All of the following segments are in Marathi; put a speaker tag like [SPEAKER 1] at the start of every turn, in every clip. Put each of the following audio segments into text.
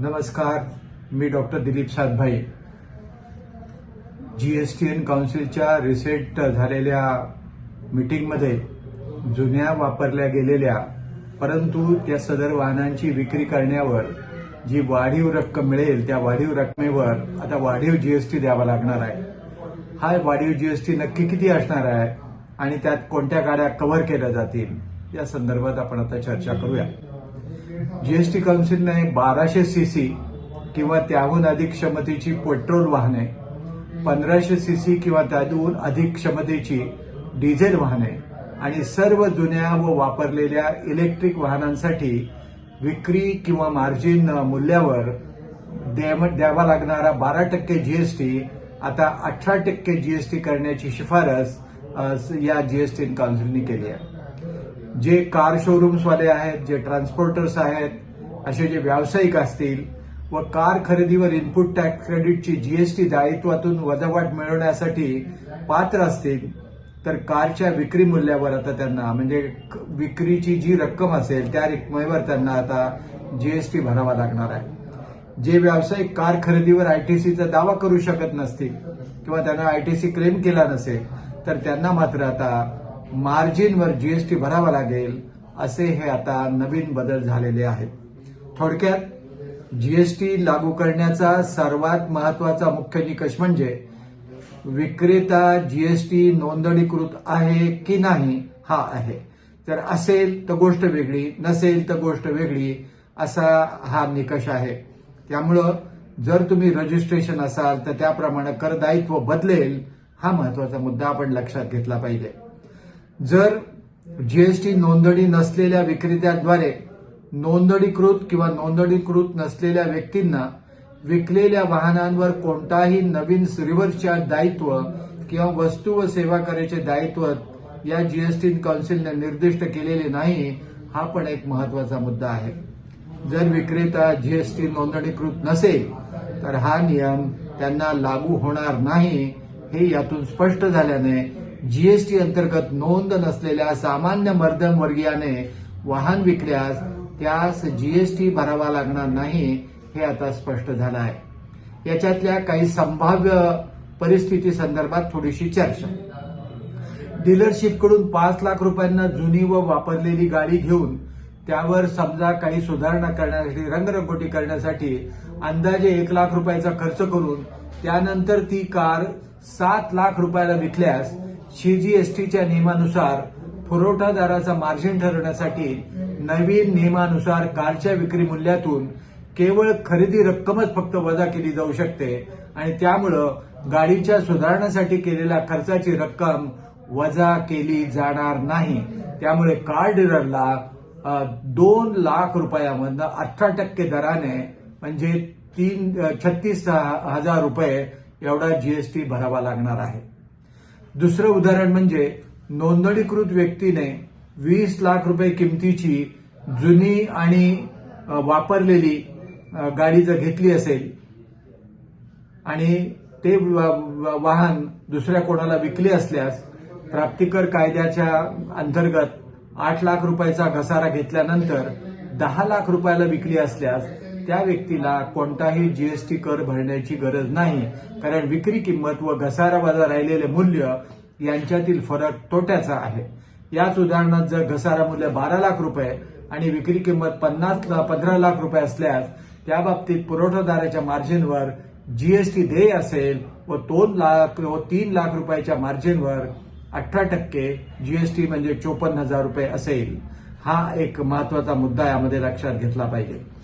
[SPEAKER 1] नमस्कार मी doctor Dilip Satbhai. G S T N काउन्सिलच्या recent झालेल्या मीटिंगमध्ये जुन्या वापरल्या गेलेल्या परंतु त्या सदर वाहनांची विक्री करण्यावर जी वाढीव रक्कम मिळेल त्या वाढीव रकमेवर आता वाढीव जीएसटी द्यावा लागणार आहे. हा वाढीव जीएसटी नक्की किती असणार आहे आणि त्यात कोणत्या गाड्या कव्हर केल्या जातील या संदर्भात आपण आता चर्चा करूया. जीएसटी काउन्सिलने बाराशे सीसी किंवा त्याहून अधिक क्षमतेची पेट्रोल वाहने पंधराशे सीसी किंवा त्याहून अधिक क्षमतेची डिझेल वाहने आणि सर्व जुन्या व वापरलेल्या इलेक्ट्रिक वाहनांसाठी विक्री किंवा मार्जिन मूल्यावर द्यावा लागणारा बारा टक्के जीएसटी आता अठरा टक्के जीएसटी करण्याची शिफारस या जीएसटी काउन्सिलने केली आहे. जे कार शोरूम्सवाले आहेत जे ट्रान्सपोर्टर्स आहेत असे जे व्यावसायिक असतील व कार खरेदीवर इनपुट टॅक्स क्रेडिटची जीएसटी दायित्वातून वजावाट मिळवण्यासाठी पात्र असतील तर कारच्या विक्री मूल्यावर आता त्यांना म्हणजे क- विक्रीची जी रक्कम असेल त्या रकमेवर त्यांना आता जीएसटी भरावा लागणार आहे. जे व्यावसायिक कार खरेदीवर आयटीसीचा दावा करू शकत नसतील किंवा त्यांना आयटीसी क्लेम केला नसेल तर त्यांना मात्र आता मार्जिनवर जीएसटी भरावा लागेल असे हे आता नवीन बदल झालेले आहेत. थोडक्यात जीएसटी लागू करण्याचा सर्वात महत्त्वाचा मुख्य निकष म्हणजे विक्रेता जीएसटी नोंदणीकृत आहे की नाही हा आहे. तर असेल तर गोष्ट वेगळी नसेल तर गोष्ट वेगळी असा हा निकष आहे. त्यामुळं जर तुम्ही रजिस्ट्रेशन असाल तर त्याप्रमाणे करदायित्व बदलेल हा महत्त्वाचा मुद्दा आपण लक्षात घेतला पाहिजे. जर जीएसटी नोंदणी नसलेल्या विक्रेत्याद्वारे नोंदणीकृत किंवा नोंदणीकृत नसलेल्या व्यक्तींना विकलेल्या वाहनांवर कोणताही नवीन रिव्हर्सच्या दायित्व किंवा वस्तू व सेवा करायचे दायित्व या जीएसटी काउन्सिलने निर्दिष्ट केलेले नाही हा पण एक महत्त्वाचा मुद्दा आहे. जर विक्रेता जीएसटी नोंदणीकृत नसेल तर हा नियम त्यांना लागू होणार नाही हे यातून स्पष्ट झाल्याने जीएसटी अंतर्गत नोंद नसलेल्या सामान्य मध्यमवर्गीयाने वाहन विकल्यास त्यास जीएसटी भरावा लागणार नाही हे आता स्पष्ट झालं आहे. याच्यातल्या काही संभाव्य परिस्थिती संदर्भात थोडीशी चर्चा. डीलरशिपकडून पाच लाख रुपयांना जुनी व वापरलेली गाडी घेऊन त्यावर समजा काही सुधारणा करण्यासाठी रंगरंगोटी करण्यासाठी अंदाजे एक लाख रुपयाचा खर्च करून त्यानंतर ती कार सात लाख रुपयाला विकल्यास सीजीएसटीच्या नियमानुसार पुरवठादाराचा मार्जिन ठरवण्यासाठी नवीन नियमानुसार कारच्या विक्री मूल्यातून केवळ खरेदी रक्कमच फक्त वजा केली जाऊ शकते आणि त्यामुळं गाडीच्या सुधारण्यासाठी केलेल्या खर्चाची रक्कम वजा केली जाणार नाही. त्यामुळे कार डीलरला दोन लाख रुपयामधनं अठरा टक्के दराने म्हणजे तीन छत्तीस हजार रुपये एवढा जीएसटी भरावा लागणार आहे. दुसरं उदाहरण म्हणजे नोंदणीकृत व्यक्तीने वीस लाख रुपये किमतीची जुनी आणि वापरलेली गाडी जर घेतली असेल आणि ते वाहन दुसऱ्या कोणाला विकले असल्यास प्राप्तिकर कायद्याच्या अंतर्गत आठ लाख रुपयाचा घसारा घेतल्यानंतर दहा लाख रुपयाला विकली असल्यास त्या व्यक्तीला कोणताही जीएसटी कर भरण्याची गरज नाही. कारण विक्री किंमत व घसारा वजा राहिलेले मूल्य यांच्यातील फरक तोट्याचा आहे. याच उदाहरणात जर घसारा मूल्य बारा लाख रुपये आणि विक्री किंमत पन्नास पंधरा लाख रुपये असल्यास त्या बाबतीत पुरवठादाराच्या मार्जिनवर जीएसटी देय असेल व दोन लाख व तीन लाख रुपयाच्या मार्जिनवर अठरा टक्के जीएसटी म्हणजे चोपन्न हजार रुपये असेल. हा एक महत्त्वाचा मुद्दा यामध्ये लक्षात घेतला पाहिजे.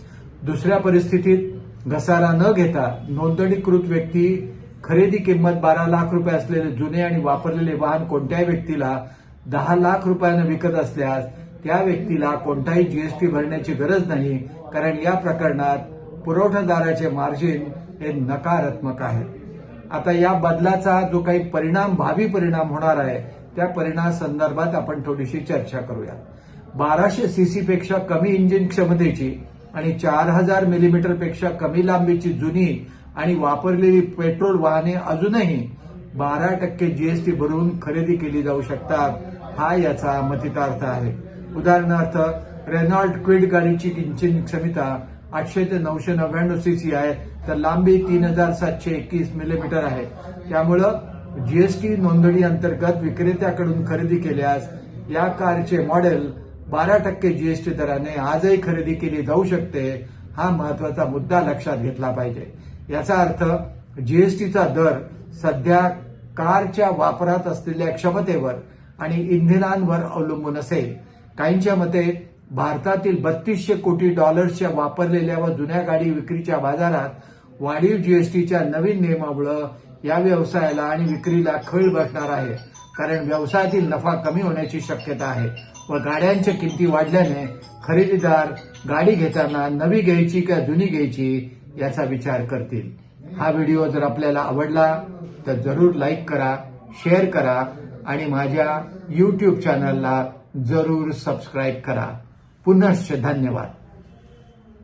[SPEAKER 1] दुसऱ्या परिस्थितीत घसारा न घेता नोंदणीकृत व्यक्ती खरेदी किंमत बारा लाख रुपये असलेले जुने आणि वापरलेले वाहन कोणत्याही व्यक्तीला दहा लाख रुपयानं विकत असल्यास त्या व्यक्तीला कोणताही जीएसटी भरण्याची गरज नाही कारण या प्रकरणात पुरवठादाराचे मार्जिन हे नकारात्मक आहे. आता या बदलाचा जो काही परिणाम भावी परिणाम होणार आहे त्या परिणाम संदर्भात आपण थोडीशी चर्चा करूया. बाराशे सीसी पेक्षा कमी इंजिन क्षमतेची आणि चार हजार मिलीमीटरपेक्षा कमी लांबीची जुनी आणि वापरलेली पेट्रोल वाहने अजूनही बारा टक्के जीएसटी भरून खरेदी केली जाऊ शकतात. हा याचा मतितार्थ आहे. उदाहरणार्थ रेनॉल्ड क्विड गाडीची इंजिन क्षमता आठशे ते नऊशे नव्याण्णव सीसी आहे तर लांबी तीन हजार सातशे एकवीस मिलीमीटर आहे. त्यामुळं जीएसटी नोंदणी अंतर्गत विक्रेत्याकडून खरेदी केल्यास या कारचे मॉडेल बारा टक्के जीएसटी दराने आजही खरेदी केली जाऊ शकते हा महत्त्वाचा मुद्दा लक्षात घेतला पाहिजे. याचा अर्थ जीएसटीचा दर सध्या कारच्या वापरात असलेल्या क्षमतेवर आणि इंधनांवर अवलंबून असेल. काहींच्या मते भारतातील बत्तीसशे कोटी डॉलर्सच्या वापरलेल्या व जुन्या गाडी विक्रीच्या बाजारात वाढीव जीएसटीच्या नवीन नियमामुळं या व्यवसायाला आणि विक्रीला खळ बसणार आहे. कारण व्यवसायातील नफा कमी होण्याची शक्यता आहे. व गाड्यांच्या किमती वाढल्याने खरेदीदार गाडी घेताना नवी घ्यायची का जुनी घ्यायची याचा विचार करतील. हा व्हिडिओ जर आपल्याला आवडला तर जरूर लाईक करा शेअर करा आणि माझ्या यूट्यूब चॅनलला जरूर सबस्क्राईब करा. पुनश्च धन्यवाद.